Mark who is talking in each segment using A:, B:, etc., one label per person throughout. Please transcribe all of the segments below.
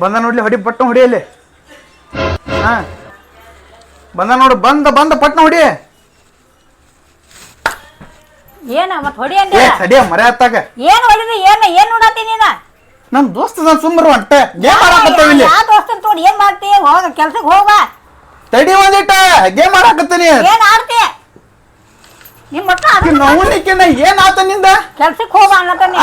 A: ಬಂದ ನೋಡ್ಲಿ ಹೊಡಿ ಪಟ್ನ ಹೊಡಿಯಲ್ಲಿ ಹಾ. ಬಂದ ನೋಡು ಬಂದ ಬಂದ ಪಟ್ನ ಹೊಡಿ.
B: ಏನ ಮತ್ ಹೊಡಿ
A: ಏ
B: ಅಂದೆ
A: ತಡಿಯ ಮರೆ ಹತ್ತಾಗ.
B: ಏನ್ ಹೊಡಿದಿ ಏನ್ ಏನ್ ನೋಡಾತಿ ನೀನ?
A: ನಮ್ ದೋಸ್ತ ನಾನು ಸುಮ್ಮರು ಹೊಂಟ. ಗೇಮ್ ಆಡಕತ್ತೇವಿ ಇಲ್ಲಿ.
B: ಯಾ ದೋಸ್ತನ್ ತೋಡಿ ಏನ್ ಮಾಡ್ತಿ? ಹೋಗ ಕೆಲ್ಸಕ್ ಹೋಗ.
A: ತಡಿ ಒಂದಿಟ್ಟ ಗೇಮ್ ಆಡಕತ್ತೀನಿ.
B: ಏನ್ ಆಡ್ತಿ? ನಿಮ್ ಮಕ್ಳ
A: ನೋವಲಿಕ್ಕಿನ ಏನ್ ಆತ ನಿಂದ?
B: ಕೆಲ್ಸಕ್ ಹೋಗ ಅನ್ನತಾನೆ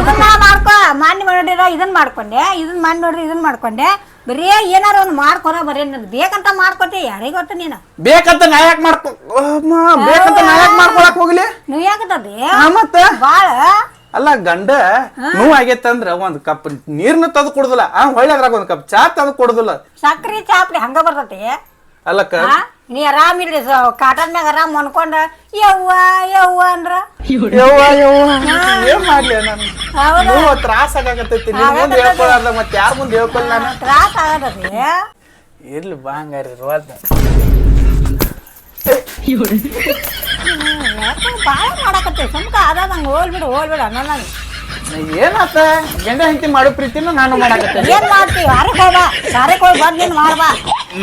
B: ಇದನ್ನ ಮಾಡ್ಕೊ ಮಾನ್ಯ ಮಾಡಿರ ಇದನ್ನ ಮಾಡ್ಕೊಂಡೆ ಇದನ್ನ ಮಾಡಿ ನೋಡ್ರಿ ಇದನ್ ಮಾಡ್ಕೊಂಡೆ. ಬರೀ ಏನಾರ ಒಂದ್ ಮಾಡ್ಕೊರ ಬರೀ ನಿಂದ್ ಬೇಕಂತ ಮಾಡ್ಕೊತಿ ಯಾರಿಗೆ ಗೊತ್ತ ನೀನು?
A: ಬೇಕಂತ ನಾ ಯಾಕೆ ಮಾಡ್ಕೊ ಬೇಕಂತ ನಾ ಯಾಕೆ ಮಾಡ್ಕೊಳಕ್ ಹೋಗ್ಲಿ?
B: ನೀವ್ ಯಾಕತದಿ
A: ಮತ್ತ?
B: ಬಾಳ.
A: ಅಲ್ಲ ಗಂಡ ನೋವು ಆಗೈತಂದ್ರ ಒಂದ್ ಕಪ್ ನೀರ್ನ ತಂದು ಕೊಡುದಿಲ್ಲ. ಆ ಹೊಳ್ಳಿ ಅದ್ರಾಗ ಒಂದ್ ಕಪ್ ಚಾ ತಂದು ಕೊಡುದಿಲ್ಲ.
B: ಸಕ್ರಿ ಚಾಪ್ಲಿ ಹಂಗ ಬರ್ತತಿ.
A: ಅಲ್ಲಕ್ಕ?
B: ನೀ ಆರಾಮಿಲ್ರಿ ಕಾಟನ್ ಮ್ಯಾಗ ಆರಾಮ್ ಅನ್ಕೊಂಡ ಯವ್ವ ಯವ್ವ ಅಂದ್ರ.
A: ಯವ್ವ ಯವ್ವ. ಏನ್ ಮಾಡ್ಲಿ ನಾನು? ನೋವು ತ್ರಾಸ ಆಗಾಕತ್ತೈತಿ. ನಿನ್ ಮುಂದೆ ಹೇಳ್ಕೊಳಾರ್ದ ಮತ್ತೆ ಯಾರ ಮುಂದೆ ಹೇಳ್ಕೊಲ್ಲ ನಾನು?
B: ತ್ರಾಸ ಆಗತತಿ
A: ಇರ್ಲಿ ಬಾ ಹಂಗಾರಿ ರೋದ
B: ಬಾಳ ಮಾಡಾಕತ್ತಿ ಸುಮ್ಕ ಅದಂಗ ಹೋಲ್ಬಿಡು ಹೋಲ್ಬಿಡು ಅನ್ನಲ್ಲ
A: ಏನಾತ? ಗಂಡ ಹೆಂಡತಿ ಮಾಡೋ ಪ್ರೀತಿನ ನಾನು ಮಾಡಾಕತ್ತೇನೆ.
B: ಏನ್ ಮಾಡ್ತಿ? ಯಾರಿಗೆ ಹೋಗ ಯಾರಿಗೆ ಹೋಗಿ ಬಂದ್ ನೀನ್ ಮಾಡ್ಬಾ.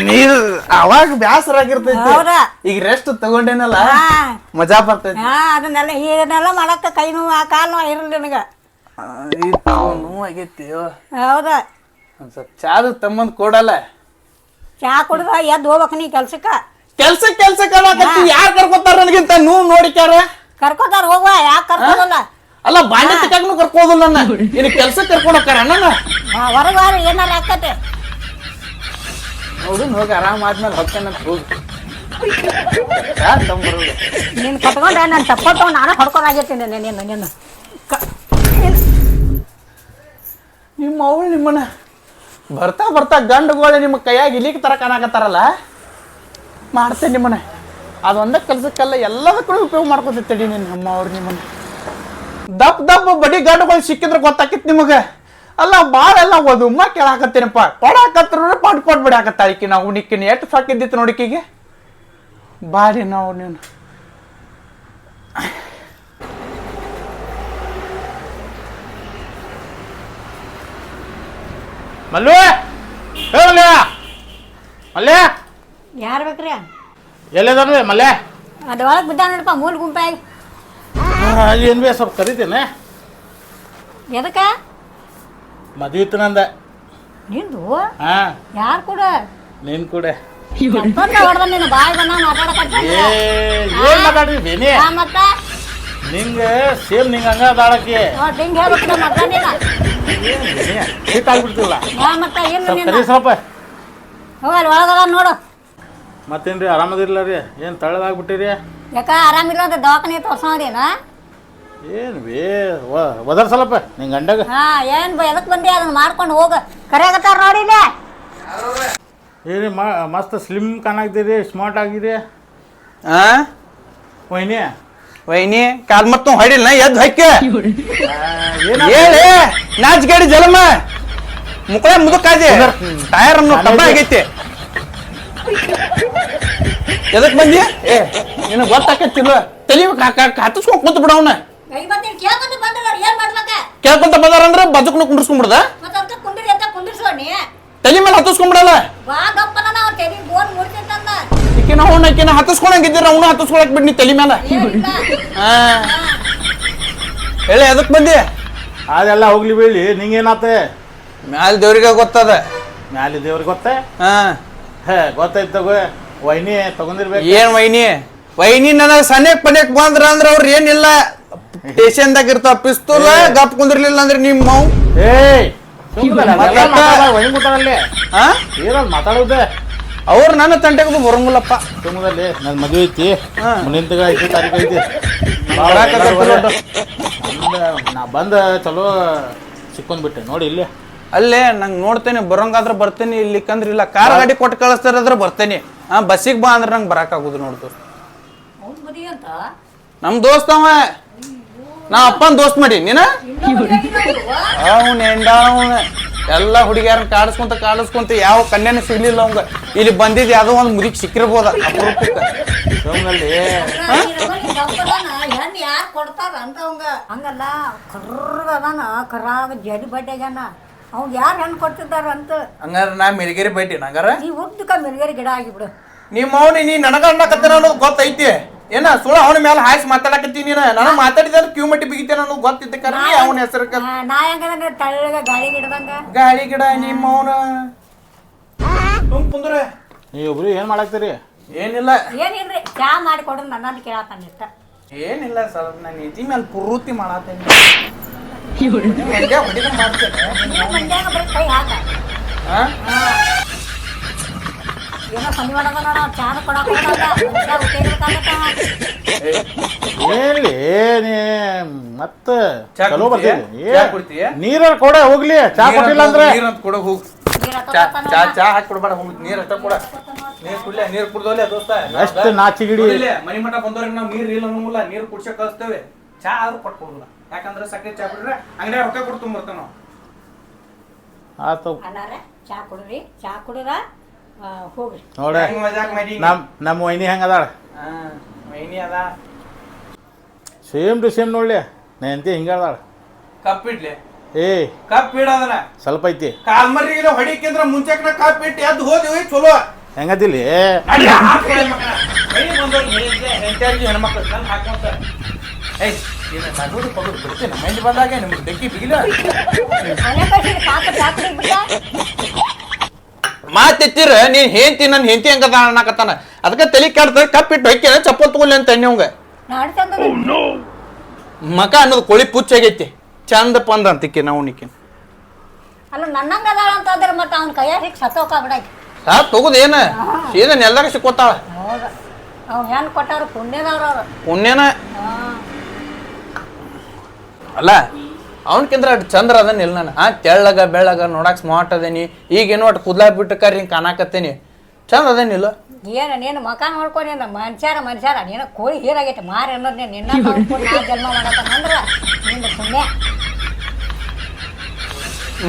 A: ನೀರ್ ಅವಾಗ ಬ್ಯಾಸರ ಆಗಿರ್ತೈತಿ.
B: ಹೌದಾ?
A: ಈಗ ರೆಸ್ಟ್ ತಗೊಂಡೇನಲ್ಲ? ಮಜಾ ಬರ್ತೈತಿ.
B: ಹಾ ಅದನ್ನೆಲ್ಲ ಇದನ್ನೆಲ್ಲ ಮಾಡಕ್ಕ ಕೈ ನೋವು ಆ ಕಾಲ್ ನೋವು ಇರಲಿ ನಿನಗ.
A: ನೋವು ಆಗೈತಿ.
B: ಹೌದಾ.
A: ಒಂದ್ ಸ್ವಲ್ಪ ಚಾದು ತಮ್ಮಂದ್ ಕೊಡಲ್ಲ.
B: ಚಾ ಕುಡ್ದ ಎದ್ದು ಹೋಗ್ಬೇಕು ನೀ ಕೆಲ್ಸಕ್ಕ.
A: ಕೆಲ್ಸ ಕೆಲ್ಸ ಯಾರು ಯಾರ್ ಕರ್ಕೊತಾರ ನನಗಿಂತ? ನೀವು ನೋಡಿಕ್ಯಾರ?
B: ಕರ್ಕೋತಾರ ಹೋಗುವ. ಯಾಕೆ ಕರ್ಕೋದಲ್ಲ
A: ಅಲ್ಲ ಬಾಂಡೆ ಕರ್ಕೋದು ಕರ್ಕೋದಿಲ್ಲ ನನ್ನ ಇನ್ನು ಕೆಲಸ ಕರ್ಕೊಂಡು ಹೋಗ್ತಾರ ನನ್ನ
B: ಹೊರಗೆ ಬಾರ ಏನಾರ ಆಕತೆ
A: ನೋಡು ಹೋಗಿ ಆರಾಮ ಆದ್ಮೇಲೆ ಹೊಕ್ಕೇನಂತ ಹೋಗಿ.
B: ನೀನು ಕಟ್ಕೊಂಡೆ ನಾನು ತಪ್ಪತ್ತವ ನಾನು ಹೊಡ್ಕೊಂಡಾಗಿರ್ತೀನಿ ನೀನು ನಿನ್ನ ಕ-
A: ನಿಮ್ಮ ಅವಳು ನಿಮ್ಮನ್ನ ಬರ್ತಾ ಬರ್ತಾ ಗಂಡುಗಳು ನಿಮ್ಮ ಕೈಯಾಗ ಇಲಿಕ್ ತರ ಕಾಣಾಕತ್ತಾರಲ್ಲ? ಮಾಡ್ತೇನೆ ನಿಮ್ಮನ್ನ. ಅದೊಂದ ಕೆಲಸಕ್ಕೆಲ್ಲ ಎಲ್ಲದಕ್ಕೂ ಉಪಯೋಗ ಮಾಡ್ಕೊತೈತಿ ನಿನ್ನ ಅಮ್ಮ ಅವ್ರು ನಿಮ್ಮನ್ನ. ದಪ್ ದಪ್ಪ ಬಡಿ ಗಂಡುಗಳು ಸಿಕ್ಕಿದ್ರೆ ಗೊತ್ತಾಕಿತ್ ನಿಮಗೆ? ಅಲ್ಲ ಭಾಳ ಎಲ್ಲ ಓದು ಉಮ್ಮ ಕೇಳಾಕತ್ತೀನಪ್ಪ. ಕೊಡಾಕತ್ರ ಪಾಟ್ ಪಾಟ್ ಬಿಡಾಕತ್ತಾಳ ಈಕಿ ನಾವು ನಿಕ್ಕಿನ ಎಷ್ಟು ಸಾಕಿದ್ದಿತ್ತು ನೋಡಿಕಿಗೆ ಬಾರಿ ನಾವು ನೀನು. ಮಲ್ಲು ಹೇ ಮಲ್ಲೆ.
B: ಯಾರು ಬೇಕ್ರಿ?
A: ಎಲ್ಲಿದಾರ್ರಿ ಮಲ್ಲೆ?
B: ಅದು ಒಳಗೆ ಬಿದ್ದ ನೋಡಪ್ಪ ಮೂಲ ಗುಂಪಾಗಿ.
C: ಏನು ಬೇ ಸ್ವಲ್ಪ ಕರಿತೇನೆ.
B: ಎದಕ್ಕ?
C: ಮದುವೆ ಇತ್ತು ನಂದ.
B: ನಿಂದು?
C: ಹಾ.
B: ಯಾರು ಕೂಡ?
C: ನಿನ್ ಕೂಡ.
B: ಹೊಡ್ದ ನೀನು ಬಾಯಿ ಬಂದ ಮಾತಾಡಕತ್ತ
C: ಏ ಏನ್ ಮಾತಾಡ್ರಿ ಬೇನಿ?
B: ಮತ್ತ?
C: ನಿಂಗೆ ಸೇಮ್ ನಿಂಗೆ ಹಂಗ ಅದಾಳಕ್ಕೆ.
B: ಹಿಂಗೆ ಹೇಳ್ಬೇಕು ನೀನು.
C: ಆಗ್ಬಿಡ್ತಿಲ್ಲ.
B: ಹಾ ಮತ್ತ ಏನು
C: ಸ್ವಲ್ಪ
B: ನೀನು ಒಳಗದ ನೋಡು.
C: ಮತ್ತೇನ್ರಿ ಆರಾಮದಿರ್ಲ ರೀ ಏನು ತಳ್ಳದಾಗ್ಬಿಟ್ಟಿರಿ
B: ಯಾಕ ಆರಾಮಿಲ್ಲ ಅಂತ ದವಾಖಾನೆ ತೋರ್ಸೋದೇನ
C: ಏನು ಬೇ ಒದರ್ ಸಲಪ್ಪ ನಿಂಗೆ ಗಂಡಗ.
B: ಹಾ ಏನ್ ಬ ಎದಕ್ ಬಂದಿ? ಅದನ್ನ ಮಾಡ್ಕೊಂಡು ಹೋಗ. ಕರೆಯಾಗತ್ತಾರ ನೋಡಿ
C: ಏನು ಮಸ್ತ್ ಸ್ಲಿಮ್ ಕಾಣಾಗ್ತೀರಿ ಸ್ಮಾರ್ಟ್ ಆಗಿರಿ.
A: ಆ?
C: ವೈನಿ.
A: ವೈನಿ ಕಾಲ್ ಮತ್ತು ಹೊಡಿಲ್ಲ ಎದ್ದು ಹಕ್ಕೆ
C: ಏನ
A: ಹೇಳಿ ನಾಚ್ ಗಾಡಿ ಜಲಮ. ಮುಕ್ಕಳ ಮುದುಕಾದೆ. ಟೈರ್ ಅನ್ನು ಕಬ್ಬ ಆಗೈತಿ. ಎದಕ್ ಬಂದಿ? ಏ ನಿನಗ್ ಗೊತ್ತಾಕತ್ತಿಲ್ಲ? ತಲಿ ಹತ್ತಿಸ್ಕೊಂಡ್ ಕೂತ್ ಬಿಡವನ
B: ಕೇಳ್ಕೊಂಡು ಬಂದ್ರ ಏನ್ ಮಾಡ್ಬೇಕ?
A: ಕೇಳ್ಕೊಂತ ಬಂದಾರ ಅಂದ್ರೆ
B: ಮತ್ತ ಅಂತ ಕುಂದಿರ್ಸೋಣಿ
A: ತಲಿ ಮೇಲೆ ಹತ್ತಿಸ್ಕೊಂಡ್ಬಿಡಲ್ಲ?
B: ಬಾ ಗಪ್ಪನ ನಾವು ತೆರಿ ಬೋನ್
A: ಅವ್ನ ಈಕಿನ ಹತ್ತಿಸ್ಕೊಳಂಗಿದ್ದೀರ ಅವನು ಹತ್ತಿಸ್ಕೊಳಕ್ ಬಿಡ್ನಿ ತಲೆ ಮೇಲೆ. ಹಾ. ಹೇಳಿ ಅದಕ್ಕೆ ಬಂದಿ?
C: ಅದೆಲ್ಲ ಹೋಗ್ಲಿ ಬೀಳಿ ನಿಂಗೇನಾತೆ?
A: ಮ್ಯಾಲ ದೇವ್ರಿಗೆ ಗೊತ್ತದ.
C: ಮ್ಯಾಲೆ ದೇವ್ರಿಗೆ ಗೊತ್ತೇ?
A: ಹಾ.
C: ಹೇ ಗೊತ್ತಾಯ್ತು ತಗೋ ವೈನಿ ತಗೊಂಡಿರ್ಬೇಕು?
A: ಏನ್ ವೈನಿ? ವೈನಿ ನನಗ ಸನೇಕ್ ಪನೇಕ್ ಬಂದ್ರ ಅಂದ್ರ ಅವ್ರ ಏನಿಲ್ಲ. ಸ್ಟೇಷನ್ದಾಗ ಇರ್ತಾವ ಪಿಸ್ತೂಲ ಗಪ್ ಕುಂದಿರ್ಲಿಲ್ಲ ಅಂದ್ರೆ ನಿಮ್ಮ ಮಾವ್
C: ಏಯ್
A: ಹಾ
C: ಏನದು ಮಾತಾಡೋದೆ
A: ಅವ್ರು ನನ್ನ ತಂಟೆಗೂ ಬರಂಗಿಲ್ಲಪ್ಪ.
C: ತುಮದಲ್ಲಿ ನನ್ನ ಮದುವೆ ಐತಿ.
A: ಹಾ.
C: ಮುಂದಿನ ತಿಂಗಳ ಐದು ತಾರೀಕು ಐತಿ ನಾ ಬಂದ ಚಲೋ ಸಿಕ್ಕೊಂಡ್ಬಿಟ್ಟೆ ನೋಡಿ ಇಲ್ಲಿ.
A: ಅಲ್ಲೇ ನಂಗೆ ನೋಡ್ತೇನೆ ಬರೋಂಗಾದ್ರೆ ಬರ್ತೇನೆ ಇಲ್ಲಿಕಂದ್ರ ಇಲ್ಲ ಕಾರ್ ಗಾಡಿ ಕೊಟ್ಟು ಕಳಿಸ್ತಾರಾದ್ರೆ ಬರ್ತೇನೆ. ಹಾ ಬಸ್ಸಿಗೆ ಬಾ ಅಂದ್ರೆ ನಂಗೆ ಬರಕಾಗುದು ನೋಡ್ತು
B: ಅವ್ನ್ ಮದ್ವಿ
A: ನಾ ಅಪ್ಪನ ದೋಸ್ತ್ ಮಾಡಿ ನೀನ? ಅವನ್ ಎಂಡ ಅವನ. ಎಲ್ಲ ಹುಡುಗಿಯರನ್ನ ಕಾಡಿಸ್ಕೊಂತ ಕಾಡಿಸ್ಕೊಂತ ಯಾವ ಕನ್ಯಾನ ಸಿಗ್ಲಿಲ್ಲ ಅವಂಗ. ಇಲ್ಲಿ ಬಂದಿದ್ ಯಾವ್ದೋ ಒಂದ್ ಮುದಿಕ್ ಸಿಕ್ಕಿರ್ಬೋದ ಅಪರೂಪಕ್ಕೆ.
B: ಹೆಣ್ಣು ಯಾರು ಕೊಡ್ತಾರ ಅಂತ ಅವಂಗ. ಹಂಗಲ್ಲ ಕರ್ರಗ ಅದಾನ ಕರ್ರಾಗ ಜಡಿ ಬಡ್ಡೆಗನ ಅವ್ಗ ಯಾರು ಹೆಣ್ಣು ಕೊಡ್ತಿದ್ದಾರ ಅಂತ.
A: ಹಂಗಾರ ನಾ ಮಿರ್ಗೇರಿ ಬೈಟಿ ನಂಗಾರ
B: ಈ ಉದ್ದಕ ಮಿರ್ಗರಿ ಗಿಡ ಆಗಿಬಿಡು
A: ನಿಮ್ಮ ಅವನಿ ನೀ ನನಗ ಅನ್ನಕತ್ತೇನ ಅನ್ನೋದು ಗೊತ್ತೈತಿ. ಏನ ಸುಳ ಅವನ ಮೇಲೆ ಹಾಯ್ಸ್ ಮಾತಾಡಕತ್ತೀನಿ ನಾನು? ಮಾತಾಡಿದ್ರೆ ಮಾತಾಡಿದ ಕ್ಯೂ ಮಟ್ಟಿ ಬಿಗಿತೇನ ಅನ್ನೋದು ಗೊತ್ತಿದ್ದ ಕರೆ ಅವನ ಹೆಸರು
B: ನಾ ಹೆಂಗಂದ್ರೆ ತಳ್ಳಗ ಗಾಳಿ ಗಿಡದಂಗ?
A: ಗಾಳಿ ಗಿಡ ನಿಮ್ಮ ಅವನ ತುಂಬ ಕುಂದ್ರೆ.
C: ನೀವು ಒಬ್ರು ಏನು ಮಾಡಾಕ್ತೀರಿ
A: ಏನಿಲ್ಲ.
B: ಏನಿಲ್ರಿ ಚಾ ಮಾಡಿ ಕೊಡ್ರಿ ನನ್ನ ಕೇಳತ್ತಾನ ಇಷ್ಟ
A: ಏನಿಲ್ಲ ಸರ್ ನಾನು ನಿಜಿ ಮೇಲೆ ಪೂರ್ತಿ ಮಾಡತ್ತೇನೆ ಮಾಡ್ತೇನೆ?
B: ಏನೋ ಮಾಡದ ನೋಡ ಕೊಡಕ್
C: ನೀ ಮತ್ತ
A: ಚಾ
C: ಚಲೋ
A: ಕುಡ್ತೀಯ?
C: ಬರ್ತೀವಿ
A: ಚಾ ಕುಡ್ತೀಯ?
C: ನೀರ ಕೊಡ ಹೋಗ್ಲಿ. ಚಾ ಕೊಟ್ಟಿಲ್ಲ ಅಂದ್ರೆ?
A: ನೀರ್ ಅಂತ ಕೊಡ ಹೋಗ್. ಚಾ ಹಾಕಿ ಕೊಡ್ಬೇಡ ಹೋಗ್. ನೀರ್ ಅಷ್ಟ ಕೊಡ. ನೀರ್ ಕುಡ್ಲೆ ನೀರ್ ಕುಡ್ದೋಲೆ ದೋಸ್ತ.
C: ನಾಚಿಗಿಡಿ
A: ಕುಡಿಲೆ, ಮನಿ ಮಠ ಬಂದವ್ರಿಗೆ ನಾವು ನೀರ್ ಇಲ್ಲ ಅನ್ನಂಗಿಲ್ಲ ನೀರ್ ಕುಡ್ಸಕ್ ಕಳಿಸ್ತೇವೆ. ಚಾ ಆದ್ರೂ ಕೊಟ್ಕೊಡಲ್ಲ. ಯಾಕಂದ್ರೆ ಸಕ್ಕರೆ ಚಾ ಬಿಡ್ರೆ ಅಂಗಡಿ ರೊಕ್ಕ ಕೊಡ್ತು ಬರ್ತಾನ
C: ಆತು.
B: ಚಾ ಕುಡ್ರಿ ಚಾ ಕುಡಿರ ಹೋಗ್ರಿ.
C: ನೋಡ
A: ಹೆಂಗ್ ಮಜಾಕ್ ಮಾಡಿ?
C: ನಮ್ ನಮ್ಮ ವೈನಿ ಹೆಂಗ ಅದಾಳ?
A: ಹಾ ಮೈನಿ ಅದ.
C: ಸೇಮ್ ಟು ಸೇಮ್ ನೋಡ್ಲಿ. ನೆಂತಿ ಹಿಂಗೆ ಅದಾಳ
A: ಕಪ್ ಇಡ್ಲಿ.
C: ಏ
A: ಕಪ್ ಇಡೋದನ್ನ
C: ಸ್ವಲ್ಪ ಐತಿ.
A: ಕಾಲ್ ಹೊಡಿಕೆಂದ್ರ ಮುಂಚೆ ಮುಂಚೆಕ್ನ ಕಪ್ ಇಟ್ಟು ಎದ್ದು ಹೋದ್ವಿ ಚಲೋ.
C: ಹೆಂಗದಿಲ್ಲಿ
A: ಮಗನ. ಬಂದವ್ರು ಹೇಳಿದ್ದೆ, ಹೆಂಡ್ತಿಯಾರ್ಗಿ ಹೆಣ್ಮಕ್ಳು ತಂದ್. ಏಯ್, ಇನ್ನು ನಗುದು ಪಗುದು ಬಿಡ್ತೀನಿ. ಮೈನಿ ಬಂದಾಗ ನಿಮ್ಗೆ ಬೆಂಕಿ ಬಿಗಿಲ.
B: ಮನೆ ಸಾಕು
A: ಮಾತೆತ್ತಿರ ನೀನ್ ಹೇಂತಿ ನನ್ನ ಹೆಂತಿ ಹಂಗದ ಅನ್ನಕತ್ತಾನ. ಅದಕ್ಕೆ ತಲೆ ಕೆಡ್ತ ಕಪ್ ಇಟ್ಟು ಹೊಯ್ಕೆ ಚಪ್ಪಲ್ ತಗೊಳ್ಳಿ ಅಂತ ಅನ್ಯವಂಗ
B: ನಾಡ್ತಂದ
A: ಮಕ ಅನ್ನೋದು ಕೊಳಿ ಪುಚ್ಚ ಆಗೈತಿ. ಚಂದ ಪಂದ ಅಂತಿಕ್ಕೆ ನಾವು ನಿಕ್ಕೆ
B: ಅಲ್ಲ ನನ್ನಂಗ ಅದಾಳ ಅಂತಂದ್ರೆ ಮತ್ತೆ ಅವ್ನ ಕೈಯಾಗ ಹಿಕ್ ಸತ್ತೋಕ ಬಿಡಾಕಿ
A: ಸಾ ಏನ? ಸೀದನ್ ಎಲ್ಲಾಗ ಸಿಕ್ಕೋತಾಳ.
B: ಅವ್ನ ಹೆಣ್ ಹೆಣ್ಣು ಕೊಟ್ಟವ್ರು ಪುಣ್ಯದವ್ರು ಅವ್ರು.
A: ಪುಣ್ಯನ? ಅಲ್ಲ ಅವನಕಿಂದ್ರ ಅಟ್ ಚಂದ್ರ ಅದನ್ನ ಇಲ್ಲ ನಾನು. ಆ ತೆಳ್ಳಗ ಬೆಳ್ಳಗ ನೋಡಕ್ ಸ್ಮಾರ್ಟ್ ಅದೇನಿ. ಈಗೇನು ಒಟ್ಟು ಕುದ್ಲಾ ಬಿಟ್ಟು ಕರಿ ಹಿಂಗ್ ಕಾಣಾಕತ್ತೇನಿ. ಚಂದ ಅದೇನಿಲ್ಲ
B: ಏನ ನೀನು ಮಕ ನೋಡ್ಕೊಂಡು ಮನುಷ್ಯಾರ ಮನುಷ್ಯಾರ ನೀನು ಕೋಳಿ ಹೀರಾಗೈತೆ. ಮಾರಿ ಅನ್ನೋದು ನೀನು ನಿನ್ನ ನೋಡ್ಕೊಂಡು ನಾ ಜನ್ಮ ಮಾಡತ್ತಂದ್ರ ನಿಂದು ಸುಮ್ಮನೆ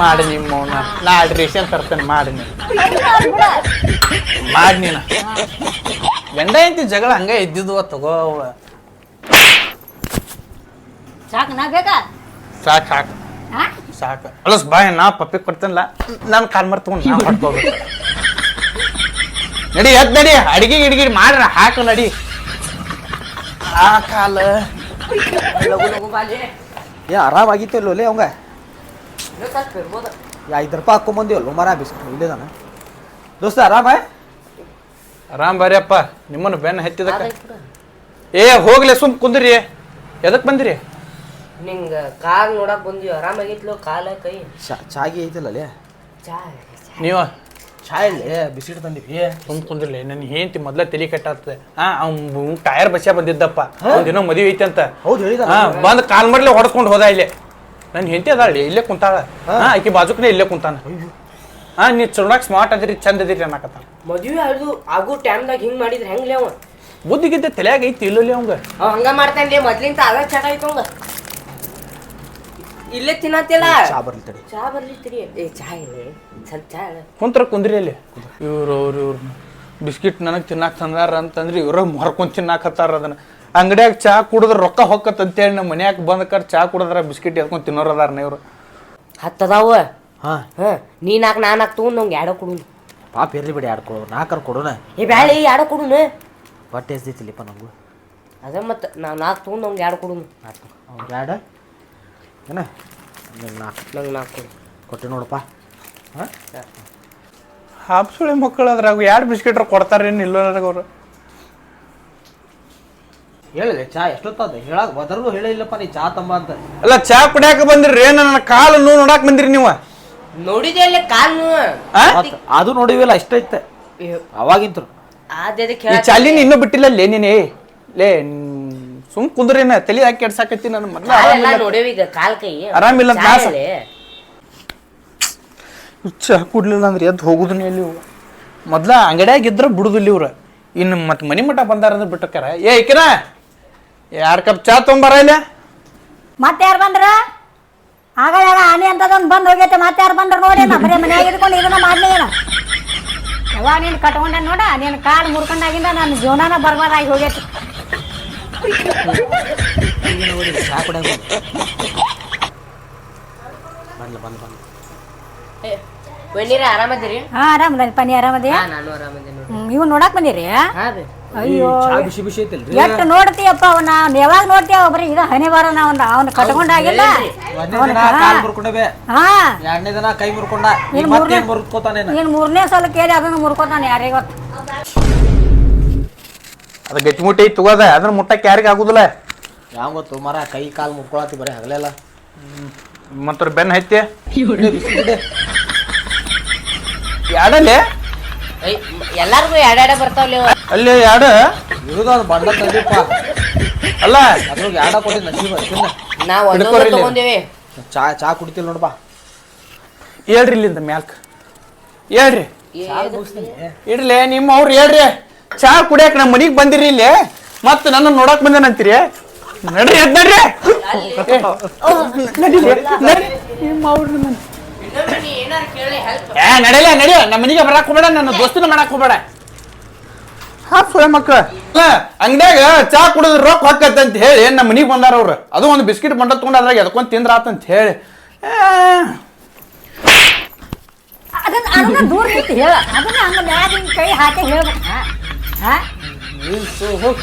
A: ಮಾಡಿ ನಿಮ್ಮ ಅವ್ನ ನಾ ರೇಷನ್ ತರ್ತೇನೆ ಮಾಡಿ ನೀನು ಮಾಡಿ ನೀನು ಗಂಡ ಐತಿ ಜಗಳ ಹಂಗ ಇದ್ದಿದ್ವ ತಗೋ.
B: ಸಾಕು ನಾ ಬೇಕಾ?
A: ಸಾಕ್ ಸಾಕು.
B: ಹಾ
A: ಸಾಕು. ಅಲಸ್ ಬಾಯ್ ನಾ ಪಪ್ಪಿ ಕೊಡ್ತೇನಲ್ಲ? ನಾನು ಕಾಲ್ ಮಾಡಿ ತಗೊಂಡು ನಾ ಮಾಡ್ಕೋಬೇಕು ನಡಿ ಎದ್ ನಡಿ. ಅಡಿಗೆ ಗಿಡಿಗೆ ಮಾಡ್ರ ಹಾಕು ನಡಿ. ಆ ಕಾಲ.
B: ಏ ಲಗು ಬಾಲಿ.
D: ಏ ಆರಾಮಾಗಿತ್ತು ಇಲ್ಲೋಲೆ ಅವಂಗ? ಯಾ ಐದು ರೂಪಾಯಿ ಹಾಕೊಂಬಂದಿವಲ್ಲ ಮರ ಬಿಸ್ಕಟ್ ನಾನು ದೋಸ್ತ ಆರಾಮ?
A: ಆರಾಮ್ ಬರ್ಯಪ್ಪ ನಿಮ್ಮನ್ನು ಬೆನ್ನ ಹತ್ತಿದಕ್ಕ. ಏ ಹೋಗ್ಲೆ ಸುಮ್ ಕುಂದ್ರಿ. ಎದಕ್ ಬಂದಿರಿ?
E: ನಿಂಗ ಕಾಲ್ ನೋಡಕ್ ಬಂದ್ವಿ ಆರಾಮಾಗಿತ್ಲು ಕಾಲ ಕೈ.
D: ಚಾಗಿ ಐತಲ್ಲ
E: ಚಾ
A: ನೀವ?
D: ಚಾ ಬಿಸಿಟ್ ತಂದಿವಿ
A: ಸುಮ್ ಕುಂದ್ರಲಿ ನನ್ನ ಹೆಂಡತಿ ಮೊದ್ಲ ತಲೆ ಕೆಟ್ಟಾಗ್ತದೆ ಹಾ ಅವ್ನು ಟೈರ್ ಬಸ್ಯಾ ಬಂದಿದ್ದಪ್ಪ. ದಿನ ಮದುವೆ ಐತೆ ಅಂತ.
D: ಹೌದು ಹೇಳಿದ
A: ಹಾ ಬಂದ್ ಕಾಲ್ ಮಾಡ್ಲಿ ಹೊಡ್ಕೊಂಡು ಹೋದ ಇಲ್ಲೇ. ನನ್ನ ಹೆಂಡತಿ ಅದಾಳಿ ಇಲ್ಲೇ ಕುಂತಾಳ. ಹಾ. ಆಕಿ ಬಾಜುಕನೇ ಇಲ್ಲೇ ಕುಂತಾನ. ಹಾ ನೀ ಚುನಾಕ್ ಸ್ಮಾರ್ಟ್ ಅದಿರಿ ಚಂದ ಅದಿರಿ ಅನ್ನಕತ್ತ
E: ಮದುವೆ ಅದು ಆಗೋ ಟೈಮ್ದಾಗ ಹಿಂಗ್ ಮಾಡಿದ್ರೆ ಹೆಂಗ್ಲೇ ಅವ
A: ಬುದ್ಧಿಗಿದ್ದ ತಲೆಯಾಗ ಐತಿ ಇಲ್ಲ ಅವಂಗ.
E: ಅವ ಹಂಗ ಮಾಡ್ತಾನೆ ಮೊದ್ಲಿಂದ ಅದ ಅವಂಗ. ಇಲ್ಲೇ ತಿನ್ನತ್ತಿಲ್ಲ
D: ಚಾ ಬರ್ಲಿ ತಡಿ.
E: ಚಾ ತಡಿ ಏ ಚಾ ಇಲ್ಲಿ. ಸ್ವಲ್ಪ ಚಾ ಇಲ್ಲ.
A: ಕುಂತ್ರ ಕುಂದ್ರಿ ಅಲ್ಲಿ. ಇವ್ರು ಅವ್ರು ಇವ್ರು ಬಿಸ್ಕಿಟ್ ನನಗೆ ತಿನ್ನಾಕ ತಂದಾರ ಅಂತಂದ್ರೆ ಇವ್ರ ಮರ್ಕೊಂಡ್ ತಿನ್ನಾಕತ್ತಾರ ಅದನ್ನ. ಅಂಗಡಿಯಾಗ ಚಾ ಕುಡಿದ್ರೆ ರೊಕ್ಕ ಹೊಕ್ಕತ್ ಅಂತೇಳಿ ನಮ್ಮ ಮನ್ಯಾಗ ಬಂದ ಕರ್ ಚಾ ಕುಡಿದ್ರ ಬಿಸ್ಕಿಟ್ ಎದ್ಕೊಂಡ್ ತಿನ್ನೋರ್ ಅದಾರ ಇವ್ರು.
E: ಹತ್ತದಾವ?
D: ಹಾ.
E: ಹಾ ನೀ ನಾಕ್ ನಾ ನಾಕ್ ತಗೊಂಡ್ ನಮ್ಗೆ ಯಾಡೋ ಕೊಡು
D: ಪಾಪ ಇರ್ಲಿ ಬಿಡಿ ಆಡ್ಕೊಡು ನಾಲ್ಕರ್ ಕೊಡೋಣ
E: ಏ ಬ್ಯಾಳಿ ಯಾಡೋ ಕೊಡುನ?
D: ಹೊಟ್ಟೆ ಎಸ್ದೈತಿಲ್ಲಪ್ಪ ನಮಗೂ.
E: ಅದ ಮತ್ತ ನಾ ನಾಕ್ ತಗೊಂಡ್ ನಂಗೆ ಯಾಡ್ ಕೊಡು
D: ಯಾಡ? ಏನ? ನಾಲ್ಕು ಕೊಟ್ಟೆ ನೋಡಪ್ಪ. ಹಾಂ?
A: ಹಾಪ್ಸುಳಿ ಮಕ್ಕಳು ಅದ್ರಾಗ ಎರಡು ಬಿಸ್ಕಿಟ್ ಕೊಡ್ತಾರೇನು ಇಲ್ಲ ಅವ್ರು?
D: ಹೇಳಿದೆ ಚಾ ಎಷ್ಟೊತ್ತದ ಹೇಳಕ್ ಬದರ್ದು ಹೇಳಿಲ್ಲಪ್ಪ ನೀ ಚಾ ತಂಬ ಅಂತ.
A: ಅಲ್ಲ ಚಾ ಕುಡಿಯಾಕ ಬಂದಿರಿ ಏನ ನನ್ನ ಕಾಲು ನೋವು ನೋಡಾಕ್ ಬಂದಿರಿ ನೀವು?
E: ನೋಡಿದೆ ಅಲ್ಲಿ ಕಾಲ್
D: ಅದು ನೋಡಿವಿಲ್ಲ ಇಷ್ಟ
E: ಇತ್ತ.
A: ಈ ಚಾಲಿನ ಇನ್ನೂ ಬಿಟ್ಟಿಲ್ಲ ಲೇ ನೀನೇ. ಲೇ ಸುಮ್ ಕುಂದ್ರೇನ ತಲೆ ಹಾಕಿ ಕೆಡ್ಸಾಕತ್ತಿ ನನ್ನ ಮೊದ್ಲ ಆರಾಮಿಲ್ಲ.
E: ನೋಡೇವೀಗ ಕಾಲ್ ಕೈ
A: ಆರಾಮಿಲ್ಲ ಅಂತ? ಕುಡ್ಲಿಲ್ಲ ಅಂದ್ರೆ ಎದ್ದು ಹೋಗುದನ್ನ ಎಲ್ಲಿ ಇವು ಮೊದ್ಲ ಅಂಗಡ್ಯಾಗ ಇದ್ರ ಬಿಡುದಿಲ್ಲ ಇವ್ರ. ಇನ್ನು ಮತ್ತೆ ಮನಿ ಮಠ ಬಂದಾರ ಅಂದ್ರೆ ಬಿಟ್ಟಕ್ಕಾರ. ಏ ಇಕಿನ ಯಾರ್ ಕಪ್ ಚಾ ತೊಂಬಾರ ಇಲ್ಲ?
B: ಮತ್ತೆ ಯಾರು ಬಂದ್ರ? ಆಗ ಆನೆ ಅಂತದೊಂದು ಬಂದ್ ಹೋಗೈತೆ ಮತ್ತೆ ಯಾರು ಬಂದ್ರ ನೋಡಿ ನಾ ಬರೀ ಮನ್ಯಾಗ ಇದ್ಕೊಂಡು ಇದನ್ನ ಮಾಡ್ಲಿ ಏನ? ಯಾವ ನೀನು ಕಟ್ಕೊಂಡೆ ನೋಡ ನೀನು ಕಾಲು ಮುರ್ಕೊಂಡಾಗಿಂದ ನನ್ನ ಜೀವನನ ಬರ್ಬಾದಾಗಿ ಹೋಗೈತಿ.
E: ಆರಾಮದಿರಿ?
B: ಹಾ ಆರಾಮದಪ್ಪ ನೀ ಆರಾಮದಿ
E: ಹಾ ನಾನು ಆರಾಮದಿ ನೋಡ್ರಿ.
B: ಹ್ಮ್ ಇವ್ ನೋಡಕ್ ಬಂದಿರಿ?
E: ಹಾ
B: ಅಯ್ಯೋ ಎಷ್ಟು ನೋಡ್ತೀಯಪ್ಪ ಅವನ? ಯಾವಾಗ ನೋಡ್ತೀಯ? ಒಬ್ರಿ ಇದು ಹನಿ ಬರೋಣ ಅವನ ಅವನ ಕಟ್ಕೊಂಡಾಗಿಲ್ಲ ಹಾ.
D: ಎರಡನೇ ದಿನ ಕೈ ಮುರ್ಕೊಂಡ. ಈಗ
B: ನೀನ್
D: ಮತ್ತೇನ್
B: ಮೂರ್ನೇ- ಸಲ ಕೇಳಿ ಅದನ್ನ ಮುರ್ಕೋತಾನೆ ಯಾರಿಗೆ. ಗೊತ್ತ
A: ಅದು ಗಟ್ಟಿಮುಟ್ಟಿ ಮುಟ್ಟಿ ತಗೋದ ಅದನ್ನ ಮುಟ್ಟಕ್ಕೆ ಯಾರಿಗೆ ಆಗುದಿಲ್ಲ.
D: ಯಾವ ಗೊತ್ತು ಮರ ಕೈ ಕಾಲು ಮುಟ್ಕೊಳತಿ ಬರೀ ಹಗಲೆಲ್ಲ
A: ಮತ್ತ ಬೆನ್ನ ಹೈತಿ
D: ಇಡೆ ಬಿಸ್ಕಿಟ್ ಇಡೆ.
A: ಯಾಡಲ್ಲಿ?
E: ಐ ಎಲ್ಲಾರ್ಗು ಎರಡೆರಡೆ ಬರ್ತಾವ್ಲಿ
A: ಅಲ್ಲಿ ಯಾಡ?
D: ಇರುದು ಅದು ಬಂಡ ತಂದಿಪ್ಪ
A: ಅಲ್ಲ.
D: ಅದ್ರಾಗ ಯಾಡ ಕೊಟ್ಟಿ ನಸೀಬ
E: ನಾವ್ ಒಂದೊಂದು
A: ಹಿಡ್ಕೊರಿ ಇಲ್ಲಿ.
E: ತಗೊಂಡೇವಿ.
D: ಚಾ ಚಾ ಕುಡಿತಿಲ್ ನೋಡಪ್ಪ
A: ಹೇಳ್ರಿ ಇಲ್ಲಿಂದ ಮ್ಯಾಲ್ಕ್. ಹೇಳ್ರಿ.
E: ಏ-
A: ಇಡ್ಲಿ ನಿಮ್ಮ ಅವ್ರು ಹೇಳ್ರಿ. ಚಾ ಕುಡಿಯಕ್ ನಮ್ಮ ಮನಿಗ್ ಬಂದಿರಿ ಇಲ್ಲಿ ಮತ್ತ ನನ್ನ ನೋಡಕ್ ಬಂದೇನಂತೀರಿ ನಡ್ರಿ ಎದ್ ನಡ್ರಿ. ನಡೀರಿ, ನಡ್ರಿ. ನಿಮ್ಮ ಏ ನಡಿಯಲ್ಲ ನಡಿಯ ನಮ್ಮ ಮನಿಗೆ ಬರಕ್ ಹೋಗ್ಬೇಡ ನನ್ನ ದೋಸ್ತನ ಮಾಡಕ್ ಹೋಗ್ಬೇಡ. ಹಾ ಸುಳೆ ಅಂಗಡ್ಯಾಗ ಚಾ ಕುಡಿದ್ರ ರೊಕ್ಕ ಹಾಕತ್ ಅಂತ ಹೇಳಿ ನಮ್ಮ ಮನಿಗೆ ಬಂದಾರ ಅವ್ರು. ಅದು ಒಂದು ಬಿಸ್ಕಿಟ್ ಬಂಡ ತಗೊಂಡು ಅದ್ರಾಗ ಎದ್ಕೊಂಡ್ ತಿಂದ್ರ ಆತಂತ ಹೇಳಿ.
B: ಅದನ್ನ ಅದನ್ನ ದೂರ ನಿಂತು ಹೇಳ. ಅದನ್ನ ಹಂಗ ಕೈ ಹಾಕಿ ಹೇಳ್ಬೇಕು. ಹಾ ಹಾ
D: ನೀನ್ ಸು ಹೋಗ್